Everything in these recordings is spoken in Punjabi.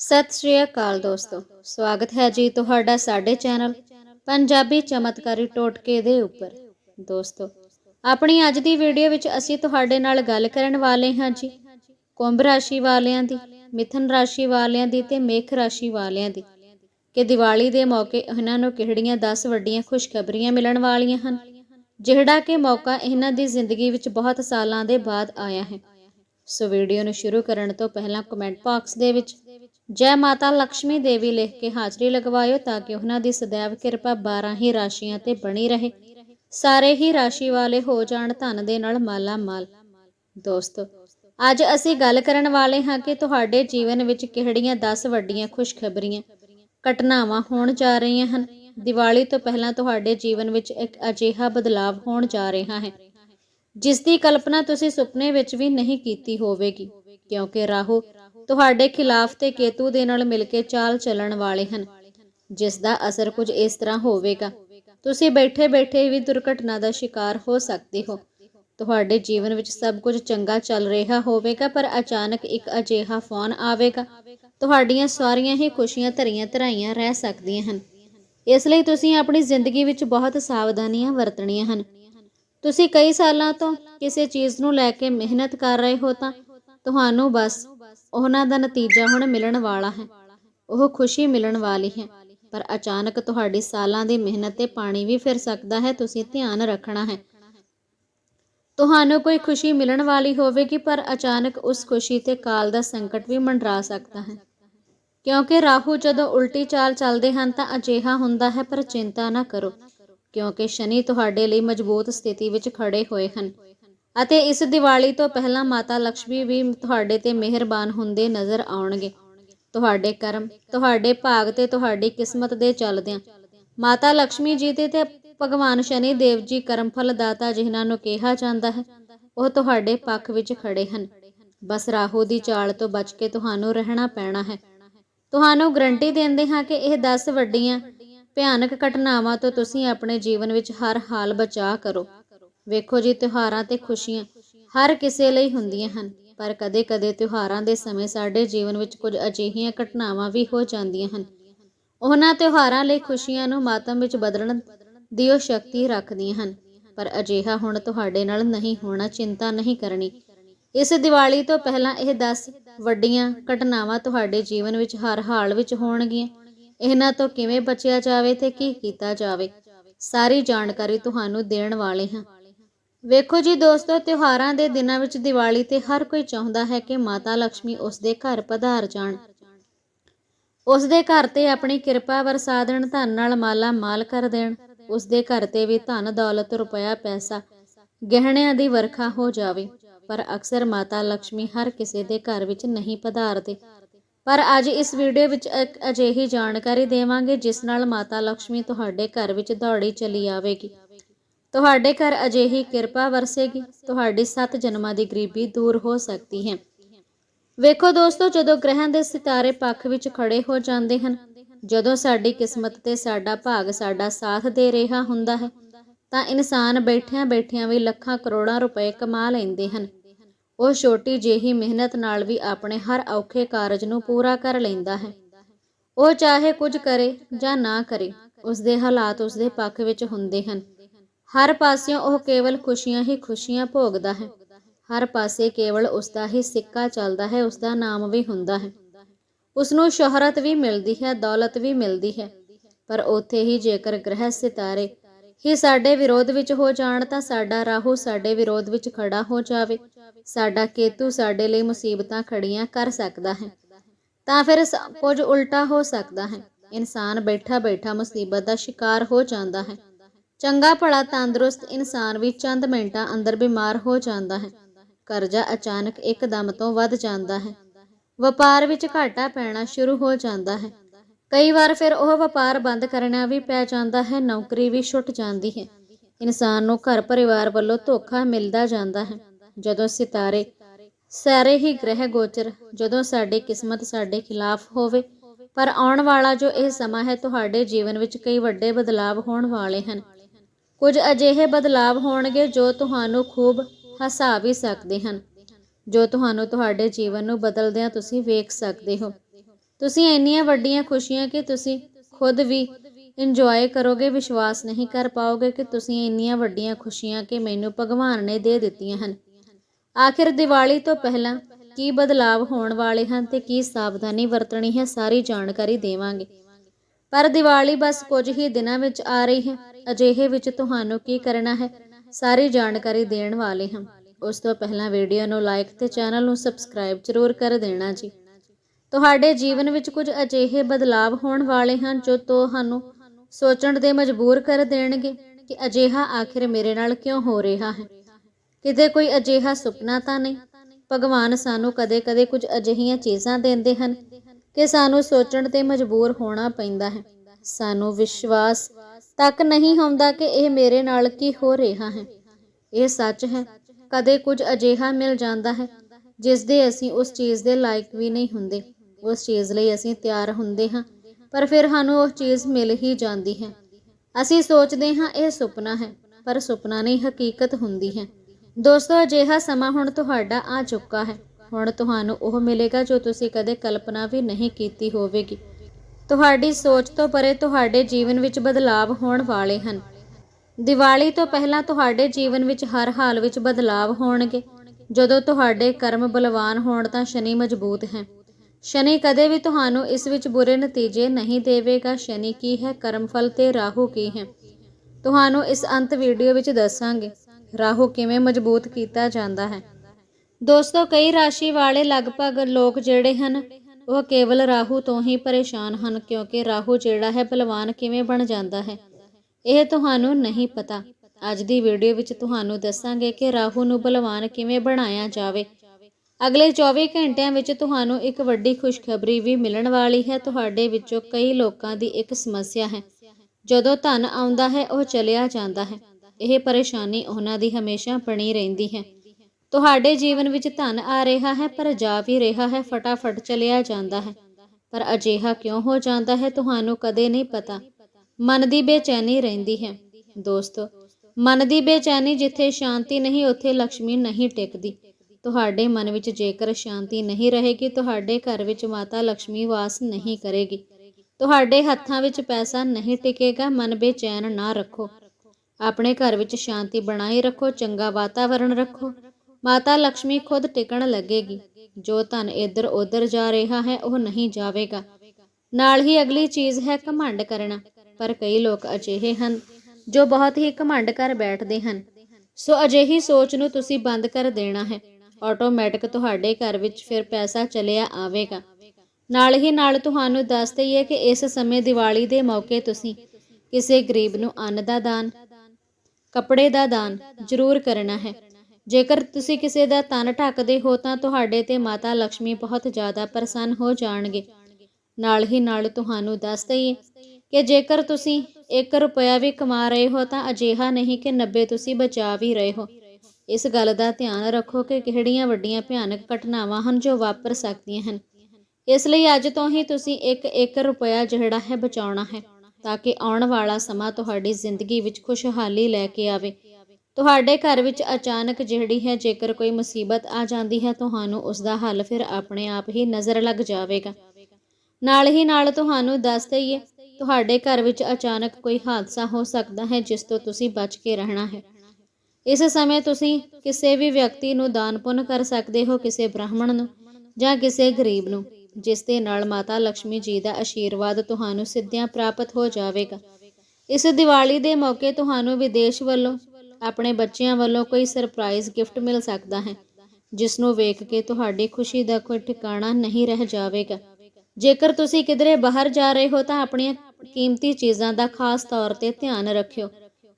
ਸਤਿ ਸ਼੍ਰੀ ਅਕਾਲ ਦੋਸਤੋ। ਸਵਾਗਤ ਹੈ ਜੀ ਤੁਹਾਡਾ ਸਾਡੇ ਚੈਨਲ ਪੰਜਾਬੀ ਚਮਤਕਾਰੀ ਟੋਟਕੇ ਦੇ ਉੱਪਰ। ਦੋਸਤੋ, ਆਪਣੀ ਅੱਜ ਦੀ ਵੀਡੀਓ ਵਿੱਚ ਅਸੀਂ ਤੁਹਾਡੇ ਨਾਲ ਗੱਲ ਕਰਨ ਵਾਲੇ ਹਾਂ ਜੀ ਕੁੰਭ ਰਾਸ਼ੀ ਵਾਲਿਆਂ ਦੀ, ਮਿਥਨ ਰਾਸ਼ੀ ਵਾਲਿਆਂ ਦੀ ਤੇ ਮੇਖ ਰਾਸ਼ੀ ਵਾਲਿਆਂ ਦੀ। ਕਿ ਦੀਵਾਲੀ ਦੇ ਮੌਕੇ ਇਹਨਾਂ ਨੂੰ ਕਿਹੜੀਆਂ 10 ਵੱਡੀਆਂ ਖੁਸ਼ਖਬਰੀਆਂ ਮਿਲਣ ਵਾਲੀਆਂ ਹਨ, ਜਿਹੜਾ ਕਿ ਮੌਕਾ ਇਹਨਾਂ ਦੀ ਜ਼ਿੰਦਗੀ ਵਿੱਚ ਬਹੁਤ ਸਾਲਾਂ ਦੇ ਬਾਅਦ ਆਇਆ ਹੈ। ਸੋ ਵੀਡੀਓ ਨੂੰ ਸ਼ੁਰੂ ਕਰਨ ਤੋਂ ਪਹਿਲਾਂ ਕਮੈਂਟ ਬਾਕਸ ਦੇ ਵਿੱਚ ਜੈ ਮਾਤਾ ਲక్ష్ਮੀ ਦੇਵੀ ਲਿਖ ਕੇ ਹਾਜ਼ਰੀ ਲਗਵਾਇਓ ਤਾਂ ਕਿ ਉਹਨਾਂ ਦੀ ਸਦੈਵ ਕਿਰਪਾ 12 ਹੀ ਰਾਸ਼ੀਆਂ ਤੇ ਬਣੀ ਰਹੇ। ਸਾਰੇ ਹੀ ਰਾਸ਼ੀ ਵਾਲੇ ਹੋ ਜਾਣ ਧਨ ਦੇ ਨਾਲ ਮਾਲਾ ਮਾਲ ਦੋਸਤੋ, ਅੱਜ ਅਸੀਂ ਗੱਲ ਕਰਨ ਵਾਲੇ ਹਾਂ ਕਿ ਤੁਹਾਡੇ ਜੀਵਨ ਵਿੱਚ ਕਿਹੜੀਆਂ 10 ਵੱਡੀਆਂ ਖੁਸ਼ਖਬਰੀਆਂ, ਘਟਨਾਵਾਂ ਹੋਣ ਜਾ ਰਹੀਆਂ ਹਨ। ਦੀਵਾਲੀ ਤੋਂ ਪਹਿਲਾਂ ਤੁਹਾਡੇ ਜੀਵਨ ਵਿੱਚ ਇੱਕ ਅਜੀਹਾ ਬਦਲਾਵ ਹੋਣ ਜਾ ਰਿਹਾ ਹੈ, ਜਿਸ ਦੀ ਕਲਪਨਾ ਤੁਸੀਂ ਸੁਪਨੇ ਵਿੱਚ ਵੀ ਨਹੀਂ ਕੀਤੀ ਹੋਵੇਗੀ, ਕਿਉਂਕਿ ਰਾਹੂ ਤੁਹਾਡੇ ਖਿਲਾਫ ਤੇ ਕੇਤੂ ਦੇ ਨਾਲ ਮਿਲ ਕੇ ਚਾਲ ਚੱਲਣ ਵਾਲੇ ਹਨ। ਜਿਸ ਦਾ ਅਸਰ ਕੁਝ ਇਸ ਤਰ੍ਹਾਂ ਹੋਵੇਗਾ। ਤੁਸੀਂ ਬੈਠੇ-ਬੈਠੇ ਵੀ ਦੁਰਘਟਨਾ ਦਾ ਸ਼ਿਕਾਰ ਹੋ ਸਕਦੇ ਹੋ। ਤੁਹਾਡੇ ਜੀਵਨ ਵਿੱਚ ਸਭ ਕੁਝ ਚੰਗਾ ਚੱਲ ਰਿਹਾ ਹੋਵੇਗਾ, ਪਰ ਅਚਾਨਕ ਇੱਕ ਅਜਿਹਾ ਫੋਨ ਆਵੇਗਾ। ਤੁਹਾਡੀਆਂ ਸਾਰੀਆਂ ਹੀ ਖੁਸ਼ੀਆਂ ਧਰੀਆਂ ਧਰਾਈਆਂ ਰਹਿ ਸਕਦੀਆਂ ਹਨ। ਇਸ ਲਈ ਤੁਸੀਂ ਆਪਣੀ ਜ਼ਿੰਦਗੀ ਵਿੱਚ ਬਹੁਤ ਸਾਵਧਾਨੀਆਂ ਵਰਤਣੀਆਂ ਹਨ। ਤੁਸੀਂ ਕਈ ਸਾਲਾਂ ਤੋਂ ਕਿਸੇ ਚੀਜ਼ ਨੂੰ ਲੈ ਕੇ ਮਿਹਨਤ ਕਰ ਰਹੇ ਹੋ ਤਾਂ ਤੁਹਾਨੂੰ ਬਸ ਉਹਨਾਂ ਦਾ ਨਤੀਜਾ ਹੁਣ ਮਿਲਣ ਵਾਲਾ ਹੈ। ਉਹ ਖੁਸ਼ੀ ਮਿਲਣ ਵਾਲੀ ਹੈ। ਪਰ ਅਚਾਨਕ ਤੁਹਾਡੀ ਸਾਲਾਂ ਦੀ ਮਿਹਨਤ ਤੇ ਪਾਣੀ ਵੀ ਫਿਰ ਸਕਦਾ ਹੈ, ਤੁਸੀਂ ਧਿਆਨ ਰੱਖਣਾ ਹੈ। ਤੁਹਾਨੂੰ ਕੋਈ ਖੁਸ਼ੀ ਮਿਲਣ ਵਾਲੀ ਹੋਵੇਗੀ, ਪਰ ਅਚਾਨਕ ਉਸ ਖੁਸ਼ੀ ਤੇ ਕਾਲ ਦਾ ਸੰਕਟ ਵੀ ਮੰਡਰਾ ਸਕਦਾ ਹੈ। ਕਿਉਂਕਿ ਰਾਹੂ ਜਦੋਂ ਉਲਟੀ ਚਾਲ ਚੱਲਦੇ ਹਨ ਤਾਂ ਅਜਿਹਾ ਹੁੰਦਾ ਹੈ, ਪਰ ਚਿੰਤਾ ਨਾ ਕਰੋ। ਕਿਉਂਕਿ ਸ਼ਨੀ ਤੁਹਾਡੇ ਲਈ ਮਜ਼ਬੂਤ ਸਥਿਤੀ ਵਿੱਚ ਖੜੇ ਹੋਏ ਹਨ। ਅਤੇ ਇਸ ਦੀਵਾਲੀ ਤੋਂ ਪਹਿਲਾਂ ਮਾਤਾ ਲక్ష్ਮੀ ਵੀ ਤੁਹਾਡੇ ਤੇ ਮਿਹਰਬਾਨ ਹੁੰਦੇ ਨਜ਼ਰ ਆਉਣਗੇ। ਤੁਹਾਡੇ ਕਰਮ, ਤੁਹਾਡੇ ਭਾਗ ਤੇ ਤੁਹਾਡੀ ਕਿਸਮਤ ਦੇ ਚੱਲਦਿਆਂ। ਮਾਤਾ ਲక్ష్ਮੀ ਜੀ ਦੇ ਤੇ ਭਗਵਾਨ ਸ਼ਨੀ ਦੇਵ ਜੀ ਕਰਮਫਲ ਦਾਤਾ ਜਿਨ੍ਹਾਂ ਨੂੰ ਕਿਹਾ ਜਾਂਦਾ ਹੈ, ਉਹ ਤੁਹਾਡੇ ਪੱਖ ਵਿੱਚ ਖੜੇ ਹਨ। ਬਸ ਰਾਹੂ ਦੀ ਚਾਲ ਤੋਂ ਬਚ ਕੇ ਤੁਹਾਨੂੰ ਰਹਿਣਾ ਪੈਣਾ ਹੈ। ਤੁਹਾਨੂੰ ਗਰੰਟੀ ਦਿੰਦੇ ਹਾਂ ਕਿ ਇਹ 10 ਵੱਡੀਆਂ ਭਿਆਨਕ ਘਟਨਾਵਾਂ ਤੋਂ ਤੁਸੀਂ ਆਪਣੇ ਜੀਵਨ ਵਿੱਚ ਹਰ ਹਾਲ ਬਚਾ ਕਰੋ। ਵੇਖੋ ਜੀ, ਤਿਉਹਾਰਾਂ ਤੇ ਖੁਸ਼ੀਆਂ ਹਰ ਕਿਸੇ ਲਈ ਹੁੰਦੀਆਂ ਹਨ, ਪਰ ਕਦੇ-ਕਦੇ ਤਿਉਹਾਰਾਂ ਦੇ ਸਮੇਂ ਸਾਡੇ ਜੀਵਨ ਵਿੱਚ ਕੁਝ ਅਜਿਹੀਆਂ ਘਟਨਾਵਾਂ ਵੀ ਹੋ ਜਾਂਦੀਆਂ ਹਨ। ਉਹਨਾਂ ਤਿਉਹਾਰਾਂ ਲਈ ਖੁਸ਼ੀਆਂ ਨੂੰ ਮਾਤਮ ਵਿੱਚ ਬਦਲਣ ਦੀ ਉਹ ਸ਼ਕਤੀ ਰੱਖਦੀਆਂ ਹਨ, ਪਰ ਅਜਿਹਾ ਹੁਣ ਤੁਹਾਡੇ ਨਾਲ ਨਹੀਂ ਹੋਣਾ, ਚਿੰਤਾ ਨਹੀਂ ਕਰਨੀ। ਇਸ ਦੀਵਾਲੀ ਤੋਂ ਪਹਿਲਾਂ ਇਹ 10 ਵੱਡੀਆਂ ਘਟਨਾਵਾਂ ਤੁਹਾਡੇ ਜੀਵਨ ਵਿੱਚ ਹਰ ਹਾਲ ਵਿੱਚ ਹੋਣਗੀਆਂ। ਇਹਨਾਂ ਤੋਂ ਕਿਵੇਂ ਬਚਿਆ ਜਾਵੇ ਤੇ ਕੀ ਕੀਤਾ ਜਾਵੇ, ਸਾਰੀ ਜਾਣਕਾਰੀ ਤੁਹਾਨੂੰ ਦੇਣ ਵਾਲੇ ਹਾਂ। ਵੇਖੋ ਜੀ ਦੋਸਤੋ, ਤਿਉਹਾਰਾਂ ਦੇ ਦਿਨਾਂ ਵਿੱਚ ਦੀਵਾਲੀ ਤੇ ਹਰ ਕੋਈ ਚਾਹੁੰਦਾ ਹੈ ਕਿ ਮਾਤਾ ਲక్ష్ਮੀ ਉਸ ਦੇ ਘਰ ਪਧਾਰ ਜਾਣ। ਉਸ ਦੇ ਘਰ ਤੇ ਆਪਣੀ ਕਿਰਪਾ ਵਰਸਾ ਦੇਣ ਧਨ ਨਾਲ ਮਾਲਾ ਮਾਲ ਕਰ ਦੇਣ। ਉਸ ਦੇ ਘਰ ਤੇ ਵੀ ਧਨ, ਦੌਲਤ, ਰੁਪਇਆ, ਪੈਸਾ, ਗਹਿਣਿਆਂ ਦੀ ਵਰਖਾ ਹੋ ਜਾਵੇ। ਪਰ ਅਕਸਰ ਮਾਤਾ ਲక్ష్ਮੀ ਹਰ ਕਿਸੇ ਦੇ ਘਰ ਵਿੱਚ ਨਹੀਂ ਪਧਾਰਦੇ। ਪਰ ਅੱਜ ਇਸ ਵੀਡੀਓ ਵਿੱਚ ਇੱਕ ਅਜਿਹੀ ਜਾਣਕਾਰੀ ਦੇਵਾਂਗੇ ਜਿਸ ਨਾਲ ਮਾਤਾ ਲక్ష్ਮੀ ਤੁਹਾਡੇ ਘਰ ਵਿੱਚ ਦੌੜੀ ਚਲੀ ਆਵੇਗੀ। ਤੁਹਾਡੇ ਘਰ ਅਜਿਹੀ ਕਿਰਪਾ ਵਰਸੇਗੀ, ਤੁਹਾਡੀ ਸੱਤ ਜਨਮਾਂ ਦੀ ਗਰੀਬੀ ਦੂਰ ਹੋ ਸਕਦੀ ਹੈ। ਵੇਖੋ ਦੋਸਤੋ, ਜਦੋਂ ਗ੍ਰਹਿਾਂ ਦੇ ਸਿਤਾਰੇ ਪੱਖ ਵਿੱਚ ਖੜੇ ਹੋ ਜਾਂਦੇ ਹਨ, ਜਦੋਂ ਸਾਡੀ ਕਿਸਮਤ ਤੇ ਸਾਡਾ ਭਾਗ, ਸਾਡਾ ਸਾਥ ਦੇ ਰਿਹਾ ਹੁੰਦਾ ਹੈ, ਤਾਂ ਇਨਸਾਨ ਬੈਠਿਆਂ ਬੈਠਿਆਂ ਵੀ ਲੱਖਾਂ ਕਰੋੜਾਂ ਰੁਪਏ ਕਮਾ ਲੈਂਦੇ ਹਨ। ਉਹ ਛੋਟੀ ਜਿਹੀ ਮਿਹਨਤ ਨਾਲ ਵੀ ਆਪਣੇ ਹਰ ਔਖੇ ਕਾਰਜ ਨੂੰ ਪੂਰਾ ਕਰ ਲੈਂਦਾ ਹੈ। ਉਹ ਚਾਹੇ ਕੁਝ ਕਰੇ ਜਾਂ ਨਾ ਕਰੇ ਉਸ ਦੇ ਹਾਲਾਤ ਉਸ ਦੇ ਪੱਖ ਵਿੱਚ ਹੁੰਦੇ ਹਨ। ਹਰ ਪਾਸਿਓਂ ਉਹ ਕੇਵਲ ਖੁਸ਼ੀਆਂ ਹੀ ਖੁਸ਼ੀਆਂ ਭੋਗਦਾ ਹੈ। ਹਰ ਪਾਸੇ ਕੇਵਲ ਉਸ ਦਾ ਹੀ ਸਿੱਕਾ ਚੱਲਦਾ ਹੈ ਉਸ ਦਾ ਨਾਮ ਵੀ ਹੁੰਦਾ ਹੈ। ਉਸ ਨੂੰ ਸ਼ੋਹਰਤ ਵੀ ਮਿਲਦੀ ਹੈ, ਦੌਲਤ ਵੀ ਮਿਲਦੀ ਹੈ। ਪਰ ਉੱਥੇ ਹੀ ਜੇਕਰ ਗ੍ਰਹਿ ਸਿਤਾਰੇ ਹੀ ਸਾਡੇ ਵਿਰੋਧ ਵਿੱਚ ਹੋ ਜਾਣ ਤਾਂ ਸਾਡਾ ਰਾਹੂ ਸਾਡੇ ਵਿਰੋਧ ਵਿੱਚ ਖੜਾ ਹੋ ਜਾਵੇ। ਸਾਡਾ ਕੇਤੂ ਸਾਡੇ ਲਈ ਮੁਸੀਬਤਾਂ ਖੜੀਆਂ ਕਰ ਸਕਦਾ ਹੈ। ਤਾਂ ਫਿਰ ਸਭ ਕੁਝ ਉਲਟਾ ਹੋ ਸਕਦਾ ਹੈ। ਇਨਸਾਨ ਬੈਠਾ ਬੈਠਾ ਮੁਸੀਬਤ ਦਾ ਸ਼ਿਕਾਰ ਹੋ ਜਾਂਦਾ ਹੈ। ਚੰਗਾ ਭਲਾ ਤੰਦਰੁਸਤ ਇਨਸਾਨ ਵੀ ਚੰਦ ਮਿੰਟਾਂ ਅੰਦਰ ਬਿਮਾਰ ਹੋ ਜਾਂਦਾ ਹੈ। ਕਰਜ਼ਾ ਅਚਾਨਕ ਇੱਕਦਮ ਤੋਂ ਵੱਧ ਜਾਂਦਾ ਹੈ। ਵਪਾਰ ਵਿੱਚ ਘਾਟਾ ਪੈਣਾ ਸ਼ੁਰੂ ਹੋ ਜਾਂਦਾ ਹੈ। ਕਈ ਵਾਰ ਫਿਰ ਉਹ ਵਪਾਰ ਬੰਦ ਕਰਨਾ ਵੀ ਪੈ ਜਾਂਦਾ ਹੈ, ਨੌਕਰੀ ਵੀ ਛੁੱਟ ਜਾਂਦੀ ਹੈ। ਇਨਸਾਨ ਨੂੰ ਘਰ ਪਰਿਵਾਰ ਵੱਲੋਂ ਧੋਖਾ ਮਿਲਦਾ ਜਾਂਦਾ ਹੈ। ਜਦੋਂ ਸਿਤਾਰੇ, ਸਾਰੇ ਹੀ ਗ੍ਰਹਿ ਗੋਚਰ, ਜਦੋਂ ਸਾਡੀ ਕਿਸਮਤ ਸਾਡੇ ਖਿਲਾਫ ਹੋਵੇ, ਪਰ ਆਉਣ ਵਾਲਾ ਜੋ ਇਹ ਸਮਾਂ ਹੈ, ਤੁਹਾਡੇ ਜੀਵਨ ਵਿੱਚ ਕਈ ਵੱਡੇ ਬਦਲਾਅ ਹੋਣ ਵਾਲੇ ਹਨ। ਕੁਝ ਅਜਿਹੇ ਬਦਲਾਵ ਹੋਣਗੇ ਜੋ ਤੁਹਾਨੂੰ ਖੂਬ ਹਸਾ ਵੀ ਸਕਦੇ ਹਨ, ਜੋ ਤੁਹਾਨੂੰ ਤੁਹਾਡੇ ਜੀਵਨ ਨੂੰ ਬਦਲਦਿਆਂ ਤੁਸੀਂ ਵੇਖ ਸਕਦੇ ਹੋ। ਤੁਸੀਂ ਇੰਨੀਆਂ ਵੱਡੀਆਂ ਖੁਸ਼ੀਆਂ ਕਿ ਤੁਸੀਂ ਖੁਦ ਵੀ ਇੰਜੋਏ ਕਰੋਗੇ, ਵਿਸ਼ਵਾਸ ਨਹੀਂ ਕਰ ਪਾਓਗੇ ਕਿ ਤੁਸੀਂ ਇੰਨੀਆਂ ਵੱਡੀਆਂ ਖੁਸ਼ੀਆਂ ਕਿ ਮੈਨੂੰ ਭਗਵਾਨ ਨੇ ਦੇ ਦਿੱਤੀਆਂ ਹਨ। ਆਖਿਰ ਦੀਵਾਲੀ ਤੋਂ ਪਹਿਲਾਂ ਕੀ ਬਦਲਾਵ ਹੋਣ ਵਾਲੇ ਹਨ ਤੇ ਕੀ ਸਾਵਧਾਨੀ ਵਰਤਣੀ ਹੈ, ਸਾਰੀ ਜਾਣਕਾਰੀ ਦੇਵਾਂਗੇ। ਪਰ ਦੀਵਾਲੀ ਬਸ ਕੁਝ ਹੀ ਦਿਨਾਂ ਵਿੱਚ ਆ ਰਹੀ ਹੈ। ਅਜਿਹੇ ਵਿੱਚ ਤੁਹਾਨੂੰ ਕੀ ਕਰਨਾ ਹੈ? ਸਾਰੀ ਜਾਣਕਾਰੀ ਦੇਣ ਵਾਲੇ ਹਾਂ। ਉਸ ਤੋਂ ਪਹਿਲਾਂ ਵੀਡੀਓ ਨੂੰ ਲਾਈਕ ਤੇ ਚੈਨਲ ਨੂੰ ਸਬਸਕ੍ਰਾਈਬ ਜ਼ਰੂਰ ਕਰ ਦੇਣਾ ਜੀ। ਤੁਹਾਡੇ ਜੀਵਨ ਵਿੱਚ ਕੁਝ ਅਜਿਹੇ ਬਦਲਾਵ ਹੋਣ ਵਾਲੇ ਹਨ ਜੋ ਤੁਹਾਨੂੰ ਸੋਚਣ ਦੇ ਮਜਬੂਰ ਕਰ ਦੇਣਗੇ ਕਿ ਅਜਿਹਾ ਆਖਿਰ ਮੇਰੇ ਨਾਲ ਕਿਉਂ ਹੋ ਰਿਹਾ ਹੈ? ਕਿਤੇ ਕੋਈ ਅਜਿਹਾ ਸੁਪਨਾ ਤਾਂ ਨਹੀਂ? ਭਗਵਾਨ ਸਾਨੂੰ ਕਦੇ-ਕਦੇ ਕੁਝ ਅਜਿਹੀਆਂ ਚੀਜ਼ਾਂ ਦਿੰਦੇ ਹਨ ਕਿ ਸਾਨੂੰ ਸੋਚਣ ਤੇ ਮਜਬੂਰ ਹੋਣਾ ਪੈਂਦਾ ਹੈ। ਸਾਨੂੰ ਵਿਸ਼ਵਾਸ ਤੱਕ ਨਹੀਂ ਹੁੰਦਾ ਕਿ ਇਹ ਮੇਰੇ ਨਾਲ ਕੀ ਹੋ ਰਿਹਾ ਹੈ। ਇਹ ਸੱਚ ਹੈ। ਕਦੇ ਕੁਝ ਅਜਿਹਾ ਮਿਲ ਜਾਂਦਾ ਹੈ, ਜਿਸ ਦੇ ਅਸੀਂ ਉਸ ਚੀਜ਼ ਦੇ ਲਾਇਕ ਵੀ ਨਹੀਂ ਹੁੰਦੇ। ਉਸ ਚੀਜ਼ ਲਈ ਅਸੀਂ ਤਿਆਰ ਹੁੰਦੇ ਹਾਂ, ਪਰ ਫਿਰ ਸਾਨੂੰ ਉਹ ਚੀਜ਼ ਮਿਲ ਹੀ ਜਾਂਦੀ ਹੈ। ਅਸੀਂ ਸੋਚਦੇ ਹਾਂ, ਇਹ ਸੁਪਨਾ ਹੈ, ਪਰ ਸੁਪਨਾ ਨਹੀਂ, ਹਕੀਕਤ ਹੁੰਦੀ ਹੈ। ਦੋਸਤੋ, ਅਜਿਹਾ ਸਮਾਂ ਹੁਣ ਤੁਹਾਡਾ ਆ ਚੁੱਕਾ ਹੈ। ਹੁਣ ਤੁਹਾਨੂੰ ਉਹ ਮਿਲੇਗਾ ਜੋ ਤੁਸੀਂ ਕਦੇ ਕਲਪਨਾ ਵੀ ਨਹੀਂ ਕੀਤੀ ਹੋਵੇਗੀ। ਤੁਹਾਡੀ ਸੋਚ ਤੋਂ ਪਰੇ ਤੁਹਾਡੇ ਜੀਵਨ ਵਿੱਚ ਬਦਲਾਵ ਹੋਣ ਵਾਲੇ ਹਨ। ਦੀਵਾਲੀ ਤੋਂ ਪਹਿਲਾਂ ਤੁਹਾਡੇ ਜੀਵਨ ਵਿੱਚ ਹਰ ਹਾਲ ਵਿੱਚ ਬਦਲਾਵ ਹੋਣਗੇ। ਜਦੋਂ ਤੁਹਾਡੇ ਕਰਮ ਬਲਵਾਨ ਹੋਣ ਤਾਂ ਸ਼ਨੀ ਮਜ਼ਬੂਤ ਹੈ। ਸ਼ਨੀ ਕਦੇ ਵੀ ਤੁਹਾਨੂੰ ਇਸ ਵਿੱਚ ਬੁਰੇ ਨਤੀਜੇ ਨਹੀਂ ਦੇਵੇਗਾ। ਸ਼ਨੀ ਕੀ ਹੈ? ਕਰਮਫਲ ਤੇ ਰਾਹੂ ਕੀ ਹੈ? ਤੁਹਾਨੂੰ ਇਸ ਅੰਤ ਵੀਡੀਓ ਵਿੱਚ ਦੱਸਾਂਗੇ। ਰਾਹੂ ਕਿਵੇਂ ਮਜ਼ਬੂਤ ਕੀਤਾ ਜਾਂਦਾ ਹੈ? ਦੋਸਤੋ, ਕਈ ਰਾਸ਼ੀ ਵਾਲੇ ਲਗਭਗ ਲੋਕ ਜਿਹੜੇ ਹਨ ਉਹ ਕੇਵਲ ਰਾਹੂ ਤੋਂ ਹੀ ਪਰੇਸ਼ਾਨ ਹਨ, ਕਿਉਂਕਿ ਰਾਹੂ ਜਿਹੜਾ ਹੈ ਬਲਵਾਨ ਕਿਵੇਂ ਬਣ ਜਾਂਦਾ ਹੈ? ਇਹ ਤੁਹਾਨੂੰ ਨਹੀਂ ਪਤਾ। ਅੱਜ ਦੀ ਵੀਡੀਓ ਵਿੱਚ ਤੁਹਾਨੂੰ ਦੱਸਾਂਗੇ ਕਿ ਰਾਹੂ ਨੂੰ ਬਲਵਾਨ ਕਿਵੇਂ ਬਣਾਇਆ ਜਾਵੇ। ਅਗਲੇ 24 ਘੰਟਿਆਂ ਵਿੱਚ ਤੁਹਾਨੂੰ ਇੱਕ ਵੱਡੀ ਖੁਸ਼ਖਬਰੀ ਵੀ ਮਿਲਣ ਵਾਲੀ ਹੈ। ਤੁਹਾਡੇ ਵਿੱਚੋਂ ਕਈ ਲੋਕਾਂ ਦੀ ਇੱਕ ਸਮੱਸਿਆ ਹੈ। ਜਦੋਂ ਧਨ ਆਉਂਦਾ ਹੈ, ਉਹ ਚਲਿਆ ਜਾਂਦਾ ਹੈ। ਇਹ ਪਰੇਸ਼ਾਨੀ ਉਹਨਾਂ ਦੀ ਹਮੇਸ਼ਾ ਬਣੀ ਰਹਿੰਦੀ ਹੈ। ਤੁਹਾਡੇ ਜੀਵਨ ਵਿੱਚ ਧਨ ਆ ਰਿਹਾ ਹੈ, ਪਰ ਜਾ ਵੀ ਰਿਹਾ ਹੈ, ਫਟਾਫਟ ਚਲਿਆ ਜਾਂਦਾ ਹੈ। ਪਰ ਅਜਿਹਾ ਕਿਉਂ ਹੋ ਜਾਂਦਾ ਹੈ, ਤੁਹਾਨੂੰ ਕਦੇ ਨਹੀਂ ਪਤਾ। ਮਨ ਦੀ ਬੇਚੈਨੀ ਰਹਿੰਦੀ ਹੈ। ਦੋਸਤੋ, ਮਨ ਦੀ ਬੇਚੈਨੀ ਜਿੱਥੇ ਸ਼ਾਂਤੀ ਨਹੀਂ, ਉੱਥੇ ਲక్ష్ਮੀ ਨਹੀਂ ਟਿਕਦੀ। ਤੁਹਾਡੇ ਮਨ ਵਿੱਚ ਜੇਕਰ ਸ਼ਾਂਤੀ ਨਹੀਂ ਰਹੇਗੀ, ਤੁਹਾਡੇ ਘਰ ਵਿੱਚ ਮਾਤਾ ਲక్ష్ਮੀ ਵਾਸ ਨਹੀਂ ਕਰੇਗੀ। ਤੁਹਾਡੇ ਹੱਥਾਂ ਵਿੱਚ ਪੈਸਾ ਨਹੀਂ ਟਿਕੇਗਾ, ਮਨ ਬੇਚੈਨ ਨਾ ਰੱਖੋ। ਆਪਣੇ ਘਰ ਵਿੱਚ ਸ਼ਾਂਤੀ ਬਣਾਈ ਰੱਖੋ, ਚੰਗਾ ਵਾਤਾਵਰਣ ਰੱਖੋ। ਮਾਤਾ ਲక్ష్ਮੀ ਖੁਦ ਟਿਕਣ ਲੱਗੇਗੀ। ਜੋ ਧਨ ਇੱਧਰ ਉੱਧਰ ਜਾ ਰਿਹਾ ਹੈ, ਉਹ ਨਹੀਂ ਜਾਵੇਗਾ। ਨਾਲ ਹੀ ਅਗਲੀ ਚੀਜ਼ ਹੈ ਘਮੰਡ ਕਰਨਾ। ਪਰ ਕਈ ਲੋਕ ਅਜਿਹੇ ਹਨ, ਜੋ ਬਹੁਤ ਹੀ ਘਮੰਡ ਕਰ ਬੈਠਦੇ ਹਨ। ਸੋ ਅਜਿਹੀ ਸੋਚ ਨੂੰ ਤੁਸੀਂ ਬੰਦ ਕਰ ਦੇਣਾ ਹੈ। ਆਟੋਮੈਟਿਕ ਤੁਹਾਡੇ ਘਰ ਵਿੱਚ ਫਿਰ ਪੈਸਾ ਚਲਿਆ ਆਵੇਗਾ। ਨਾਲ ਹੀ ਨਾਲ ਤੁਹਾਨੂੰ ਦੱਸ ਦਈਏ ਕਿ ਇਸ ਸਮੇਂ ਦੀਵਾਲੀ ਦੇ ਮੌਕੇ ਤੁਸੀਂ ਕਿਸੇ ਗਰੀਬ ਨੂੰ ਅੰਨ ਦਾ ਦਾਨ, ਕੱਪੜੇ ਦਾ ਦਾਨ ਜ਼ਰੂਰ ਕਰਨਾ ਹੈ। ਜੇਕਰ ਤੁਸੀਂ ਕਿਸੇ ਦਾ ਤਨ ਢੱਕਦੇ ਹੋ ਤਾਂ ਤੁਹਾਡੇ ਤੇ ਮਾਤਾ ਲక్ష్ਮੀ ਬਹੁਤ ਜ਼ਿਆਦਾ ਪ੍ਰਸੰਨ ਹੋ ਜਾਣਗੇ। ਨਾਲ ਹੀ ਨਾਲ ਤੁਹਾਨੂੰ ਦੱਸ ਦਈਏ ਕਿ ਜੇਕਰ ਤੁਸੀਂ 1 ਰੁਪਿਆ ਵੀ ਕਮਾ ਰਹੇ ਹੋ ਤਾਂ ਅਜਿਹਾ ਨਹੀਂ ਕਿ 90 ਤੁਸੀਂ ਬਚਾ ਵੀ ਰਹੇ ਹੋ। ਇਸ ਗੱਲ ਦਾ ਧਿਆਨ ਰੱਖੋ ਕਿ ਕਿਹੜੀਆਂ ਵੱਡੀਆਂ ਭਿਆਨਕ ਘਟਨਾਵਾਂ ਹਨ ਜੋ ਵਾਪਰ ਸਕਦੀਆਂ ਹਨ। ਇਸ ਲਈ ਅੱਜ ਤੋਂ ਹੀ ਤੁਸੀਂ 1-1 ਰੁਪਿਆ ਜਿਹੜਾ ਹੈ ਬਚਾਉਣਾ ਹੈ, ਤਾਂ ਕਿ ਆਉਣ ਵਾਲਾ ਸਮਾਂ ਤੁਹਾਡੀ ਜ਼ਿੰਦਗੀ ਵਿੱਚ ਖੁਸ਼ਹਾਲੀ ਲੈ ਕੇ ਆਵੇ। ਤੁਹਾਡੇ ਘਰ ਵਿੱਚ ਅਚਾਨਕ ਜਿਹੜੀ ਹੈ, ਜੇਕਰ ਕੋਈ ਮੁਸੀਬਤ ਆ ਜਾਂਦੀ ਹੈ, ਤੁਹਾਨੂੰ ਉਸ ਦਾ ਹੱਲ ਫਿਰ ਆਪਣੇ ਆਪ ਹੀ ਨਜ਼ਰ ਲੱਗ ਜਾਵੇਗਾ। ਨਾਲ ਹੀ ਨਾਲ ਤੁਹਾਨੂੰ ਦੱਸ ਦਈਏ, ਤੁਹਾਡੇ ਘਰ ਵਿੱਚ ਅਚਾਨਕ ਕੋਈ ਹਾਦਸਾ ਹੋ ਸਕਦਾ ਹੈ, ਜਿਸ ਤੋਂ ਤੁਸੀਂ ਬਚ ਕੇ ਰਹਿਣਾ ਹੈ। ਇਸ ਸਮੇਂ ਤੁਸੀਂ ਕਿਸੇ ਵੀ ਵਿਅਕਤੀ ਨੂੰ ਦਾਨ ਪੁੰਨ ਕਰ ਸਕਦੇ ਹੋ, ਕਿਸੇ ਬ੍ਰਾਹਮਣ ਨੂੰ ਜਾਂ ਕਿਸੇ ਗਰੀਬ ਨੂੰ, ਜਿਸ ਦੇ ਨਾਲ ਮਾਤਾ ਲక్ష్ਮੀ ਜੀ ਦਾ ਆਸ਼ੀਰਵਾਦ ਤੁਹਾਨੂੰ ਸਿੱਧਿਆਂ ਪ੍ਰਾਪਤ ਹੋ ਜਾਵੇਗਾ। ਇਸ ਦੀਵਾਲੀ ਦੇ ਮੌਕੇ ਤੁਹਾਨੂੰ ਵਿਦੇਸ਼ ਵੱਲੋਂ ਆਪਣੇ ਬੱਚਿਆਂ ਵੱਲੋਂ ਕੋਈ ਸਰਪ੍ਰਾਈਜ਼ ਗਿਫਟ ਮਿਲ ਸਕਦਾ ਹੈ ਜਿਸ ਨੂੰ ਵੇਖ ਕੇ ਤੁਹਾਡੀ ਖੁਸ਼ੀ ਦਾ ਕੋਈ ਠਿਕਾਣਾ ਨਹੀਂ ਰਹਿ ਜਾਵੇਗਾ। ਜੇਕਰ ਤੁਸੀਂ ਕਿਧਰੇ ਬਾਹਰ ਜਾ ਰਹੇ ਹੋ ਤਾਂ ਆਪਣੀਆਂ ਕੀਮਤੀ ਚੀਜ਼ਾਂ ਦਾ ਖਾਸ ਤੌਰ ਤੇ ਧਿਆਨ ਰੱਖਿਓ।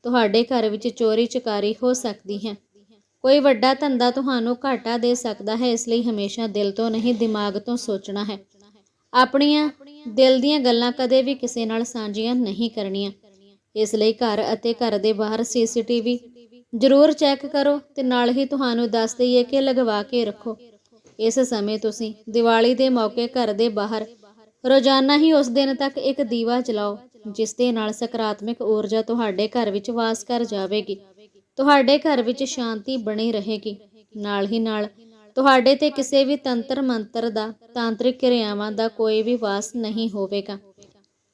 ਤੁਹਾਡੇ ਘਰ ਵਿੱਚ ਚੋਰੀ ਚਕਾਰੀ ਹੋ ਸਕਦੀ ਹੈ। ਕੋਈ ਵੱਡਾ ਧੰਦਾ ਤੁਹਾਨੂੰ ਘਾਟਾ ਦੇ ਸਕਦਾ ਹੈ, ਇਸ ਲਈ ਹਮੇਸ਼ਾ ਦਿਲ ਤੋਂ ਨਹੀਂ, ਦਿਮਾਗ ਤੋਂ ਸੋਚਣਾ ਹੈ। ਆਪਣੀਆਂ ਦਿਲ ਦੀਆਂ ਗੱਲਾਂ ਕਦੇ ਵੀ ਕਿਸੇ ਨਾਲ ਸਾਂਝੀਆਂ ਨਹੀਂ ਕਰਨੀਆਂ। ਇਸ ਲਈ ਘਰ ਅਤੇ ਘਰ ਦੇ ਬਾਹਰ ਸੀਸੀਟੀਵੀ ਜ਼ਰੂਰ ਚੈੱਕ ਕਰੋ ਤੇ ਨਾਲ ਹੀ ਤੁਹਾਨੂੰ ਦੱਸ ਦਈਏ ਕਿ ਲਗਵਾ ਕੇ ਰੱਖੋ। ਇਸ ਸਮੇਂ ਤੁਸੀਂ ਦੀਵਾਲੀ ਦੇ ਮੌਕੇ ਘਰ ਦੇ ਬਾਹਰ ਰੋਜ਼ਾਨਾ ਹੀ ਉਸ ਦਿਨ ਤੱਕ ਇੱਕ ਦੀਵਾ ਜਲਾਓ, ਜਿਸ ਦੇ ਨਾਲ ਸਕਾਰਾਤਮਕ ਊਰਜਾ ਤੁਹਾਡੇ ਘਰ ਵਿੱਚ ਵਾਸ ਕਰ ਜਾਵੇਗੀ। ਤੁਹਾਡੇ ਘਰ ਵਿੱਚ ਸ਼ਾਂਤੀ ਬਣੀ ਰਹੇਗੀ। ਨਾਲ ਹੀ ਨਾਲ ਤੁਹਾਡੇ ਤੇ ਕਿਸੇ ਵੀ ਤੰਤਰ ਮੰਤਰ ਦਾ, ਤਾਂਤਰਿਕ ਕਿਰਿਆਵਾਂ ਦਾ ਕੋਈ ਵੀ ਵਾਸ ਨਹੀਂ ਹੋਵੇਗਾ।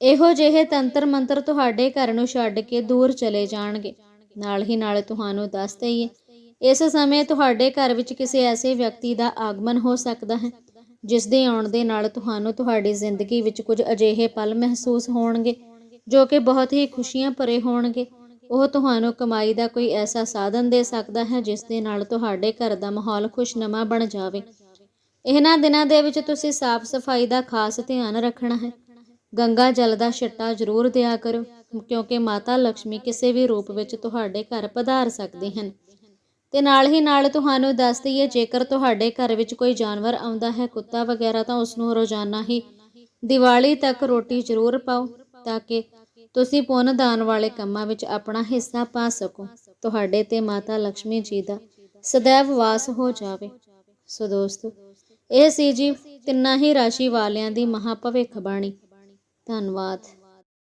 ਇਹੋ ਜਿਹੇ ਤੰਤਰ ਮੰਤਰ ਤੁਹਾਡੇ ਘਰ ਨੂੰ ਛੱਡ ਕੇ ਦੂਰ ਚਲੇ ਜਾਣਗੇ। ਨਾਲ ਹੀ ਨਾਲ ਤੁਹਾਨੂੰ ਦੱਸ ਦਈਏ। ਇਸ ਸਮੇਂ ਤੁਹਾਡੇ ਘਰ ਵਿੱਚ ਕਿਸੇ ਐਸੇ ਵਿਅਕਤੀ ਦਾ ਆਗਮਨ ਹੋ ਸਕਦਾ ਹੈ, ਜਿਸ ਦੇ ਆਉਣ ਦੇ ਨਾਲ ਤੁਹਾਨੂੰ ਤੁਹਾਡੀ ਜ਼ਿੰਦਗੀ ਵਿੱਚ ਕੁਝ ਅਜਿਹੇ ਪਲ ਮਹਿਸੂਸ ਹੋਣਗੇ, ਜੋ ਕਿ ਬਹੁਤ ਹੀ ਖੁਸ਼ੀਆਂ ਭਰੇ ਹੋਣਗੇ। ਉਹ ਤੁਹਾਨੂੰ ਕਮਾਈ ਦਾ ਕੋਈ ਐਸਾ ਸਾਧਨ ਦੇ ਸਕਦਾ ਹੈ, ਜਿਸ ਦੇ ਨਾਲ ਤੁਹਾਡੇ ਘਰ ਦਾ ਮਾਹੌਲ ਖੁਸ਼ਨਮਾ ਬਣ ਜਾਵੇ। ਇਹਨਾਂ ਦਿਨਾਂ ਦੇ ਵਿੱਚ ਤੁਸੀਂ ਸਾਫ਼ ਸਫ਼ਾਈ ਦਾ ਖਾਸ ਧਿਆਨ ਰੱਖਣਾ ਹੈ। ਗੰਗਾ ਜਲ ਦਾ ਛਿੱਟਾ ਜ਼ਰੂਰ ਦਿਆ ਕਰੋ। ਕਿਉਂਕਿ ਮਾਤਾ ਲక్ష్ਮੀ ਕਿਸੇ ਵੀ ਰੂਪ ਵਿੱਚ ਤੁਹਾਡੇ ਘਰ ਪਧਾਰ ਸਕਦੀ ਹਨ। ਤੇ ਨਾਲ ਹੀ ਨਾਲ ਤੁਹਾਨੂੰ ਦੱਸ ਦਈਏ, ਜੇਕਰ ਤੁਹਾਡੇ ਘਰ ਵਿੱਚ ਕੋਈ ਜਾਨਵਰ ਆਉਂਦਾ ਹੈ, ਕੁੱਤਾ ਵਗੈਰਾ, ਤਾਂ ਉਸ ਨੂੰ ਰੋਜ਼ਾਨਾ ਹੀ ਦੀਵਾਲੀ ਤੱਕ ਰੋਟੀ ਜ਼ਰੂਰ ਪਾਓ ਤਾਂ ਕਿ ਤੁਸੀਂ ਪੁੰਨ ਦਾਨ ਵਾਲੇ ਕੰਮਾਂ ਵਿੱਚ ਆਪਣਾ ਹਿੱਸਾ ਪਾ ਸਕੋ। ਤੁਹਾਡੇ ਤੇ ਮਾਤਾ ਲక్ష్ਮੀ ਜੀ ਦਾ ਸਦੈਵ ਵਾਸ ਹੋ ਜਾਵੇ। ਸੋ ਦੋਸਤੋ, ਇਹ ਸੀ ਜੀ ਤਿੰਨਾਂ ਹੀ ਰਾਸ਼ੀ ਵਾਲਿਆਂ ਦੀ ਮਹਾ ਭਵਿੱਖ ਬਾਣੀ। ਧੰਨਵਾਦ।